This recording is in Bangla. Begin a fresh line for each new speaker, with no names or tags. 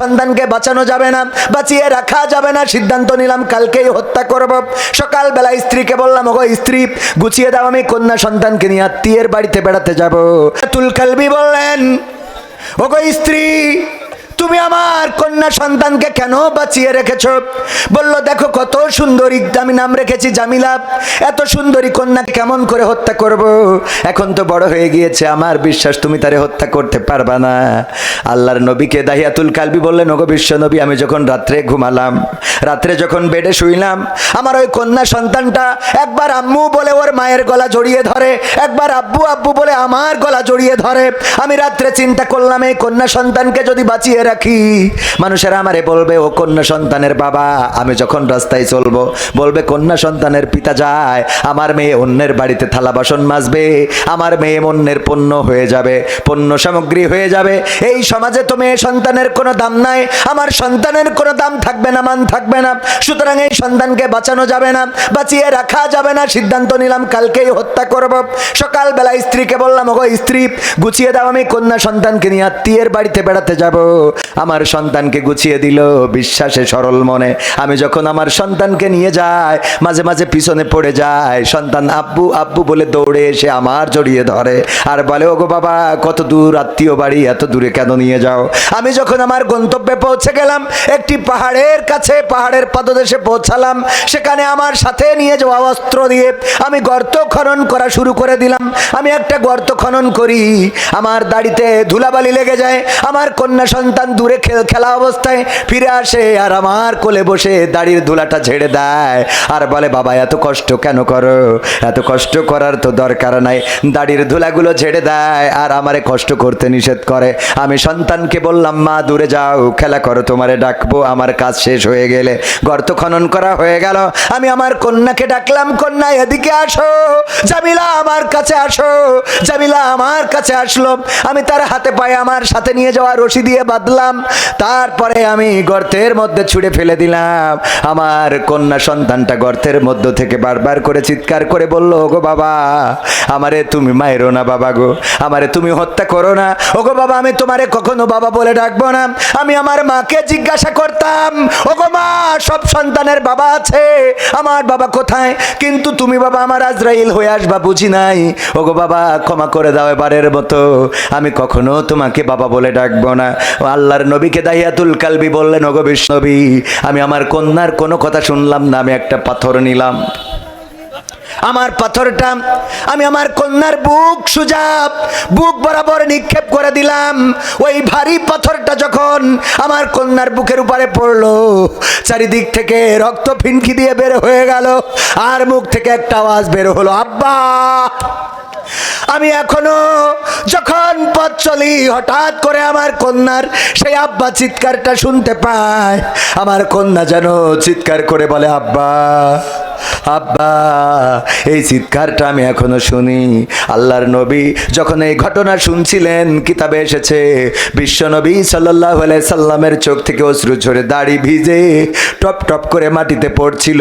সন্তানকে বাঁচানো যাবে না, বাঁচিয়ে রাখা যাবে না, সিদ্ধান্ত নিলাম, কালকেই হত্যা করব। সকালবেলা স্ত্রীকে বললাম, ওগো স্ত্রী, গুছিয়ে দাও, আমি কন্যা সন্তানকে নিয়ে আত্মীয়ের বাড়িতে বেড়াতে যাব। তুলখালবি বললেন, ওগো স্ত্রী তুমি আমার কন্যা সন্তানকে কেন বাঁচিয়ে রেখেছ? বলল, দেখো কত সুন্দরী, আমি নাম রেখেছি জামিলা। এত সুন্দরী কন্যাকে কেমন করে হত্যা করব? এখন তো বড় হয়ে গিয়েছে আমার বিশ্বাস, তুমি তারে হত্যা করতে পারবা না। আল্লাহর নবীকে দাহিয়াতুল কালবি বললেন, ওগো বিশ্ব নবী, আমি যখন রাত্রে ঘুমালাম, রাত্রে যখন বেডে শুইলাম, আমার ওই কন্যা সন্তানটা একবার আম্মু বলে ওর মায়ের গলা জড়িয়ে ধরে, একবার আব্বু আব্বু বলে আমার গলা জড়িয়ে ধরে। আমি রাত্রে চিন্তা করলাম, এই কন্যা সন্তানকে যদি বাঁচিয়ে রাখি। মানুষেরা আমারে বলবে, ও কন্যা সন্তানের বাবা, আমি যখন রাস্তায় চলবো, বলবে, কন্যা সন্তানের পিতা যায়, আমার মেয়ে অন্যের বাড়িতে থালা বাসন মাজবে, আমার মেয়ে অন্যের পণ্য হয়ে যাবে, পণ্য সামগ্রী হয়ে যাবে। এই সমাজে তো মেয়ে সন্তানের কোনো দাম নাই, আমার সন্তানের কোনো দাম থাকবে না, মান থাকবে না। সুতরাং এই সন্তানকে বাঁচানো যাবে না, বাঁচিয়ে রাখা যাবে না। সিদ্ধান্ত নিলাম, কালকেই হত্যা করব। সকালবেলা স্ত্রীকে বললাম, ওগো স্ত্রী, গুছিয়ে দাও, আমি কন্যা সন্তানকে নিয়ে আত্মীয়ের বাড়িতে বেড়াতে যাব। আমার সন্তানকে গুছিয়ে দিল বিশ্বাসে সরল মনে। আমি যখন আমার সন্তানকে নিয়ে যাই, মাঝে মাঝে পিছনে পড়ে যায় সন্তান আব্বু আব্বু বলে দৌড়ে এসে আমার জড়িয়ে ধরে। আর বলে, ওগো বাবা, কত দূর আত্মীয় বাড়ি, এত দূরে কেন নিয়ে যাও? আমি যখন আমার গন্তব্যে পৌঁছে গেলাম, একটি পাহাড়ের কাছে, পাহাড়ের পাদদেশে পৌঁছালাম। সেখানে আমার সাথে নিয়ে যাওয়া অস্ত্র দিয়ে আমি গর্ত খনন করা শুরু করে দিলাম। আমি একটা গর্ত খনন করি। আমার দাড়িতে ধুলাবালি লেগে যায়। আমার কন্যা সন্তান দূরে খে- খেলা অবস্থায় ফিরে আসে আর আমার কোলে বসে দাড়ির ধুলাটা ঝেড়ে দেয়। আর বলে, বাবা, এত কষ্ট কেন করো? এত কষ্ট করার তো দরকার নাই। দাড়ির ধুলাগুলো ঝেড়ে দেয় আর আমারে কষ্ট করতে নিষেধ করে। আমি সন্তানকে বললাম, মা, দূরে যাও, খেলা করো, তোমারে ডাকবো, আমার কাজ শেষ হয়ে গেলে গর্ত খনন করা হয়ে গেল। আমি আমার কন্যাকে ডাকলাম, কন্যা, এদিকে আসো। জামিলা আমার কাছে আসো। জামিলা আমার কাছে আসলো। আমি তার হাতে পায়ে আমার সাথে নিয়ে যাওয়া রশি দিয়ে বাঁধলাম তারপরে আমি গর্তের মধ্যে ছুঁড়ে ফেলে দিলাম। আমার কন্যা সন্তানটা গর্তের মধ্য থেকে বারবার করে চিৎকার করে বলল, ওগো বাবা, আমারে তুমি মায়েরো না বাবা গো, আমারে তুমি হত্যা করো না। ওগো বাবা, আমি তোমারে কখনো বাবা বলে ডাকবো না। আমি আমার মাকে জিজ্ঞাসা করতাম, ওগো মা, সব সন্তানের বাবা আছে, আমার বাবা কোথায়? কিন্তু তুমি বাবা আমার আজরাইল হয়ে আসবা, বুঝি নাই? ওগো বাবা, ক্ষমা করে দাও এবারের মতো। আমি কখনো তোমাকে বাবা বলে ডাকবো না। ও আল্লাহর নবীকে দাহিয়াতুল কালবি বললেন, ওগো বিষ্ণবী আমি আমার কন্যার কোনো কথা শুনলাম না, আমি একটা পাথর নিলাম। আমার পাথরটা, আমি আমার কন্যার বুক সুজাব, বুক বরাবর নিক্ষেপ করে দিলাম। ওই ভারী পাথরটা যখন আমার কন্যার বুকের উপরে পড়ল, চারিদিক থেকে রক্ত ফিনকি দিয়ে বের হয়ে গেল, আর মুখ থেকে একটা আওয়াজ বের হলো, আব্বা! আমি এখনও যখন পথ চলি, হঠাৎ করে আমার কন্যার সেই আব্বা চিৎকারটা শুনতে পায় আমার কন্যা যেন চিৎকার করে বলে, আব্বা আব্বা, এই চিৎকারটা আমি এখনও শুনি। আল্লাহর নবী যখন এই ঘটনা শুনছিলেন, কিতাবে এসেছে, বিশ্ব নবী সাল্লাহ সাল্লামের চোখ থেকে অশ্রু ঝরে দাড়ি ভিজে টপ টপ করে মাটিতে পড়ছিল।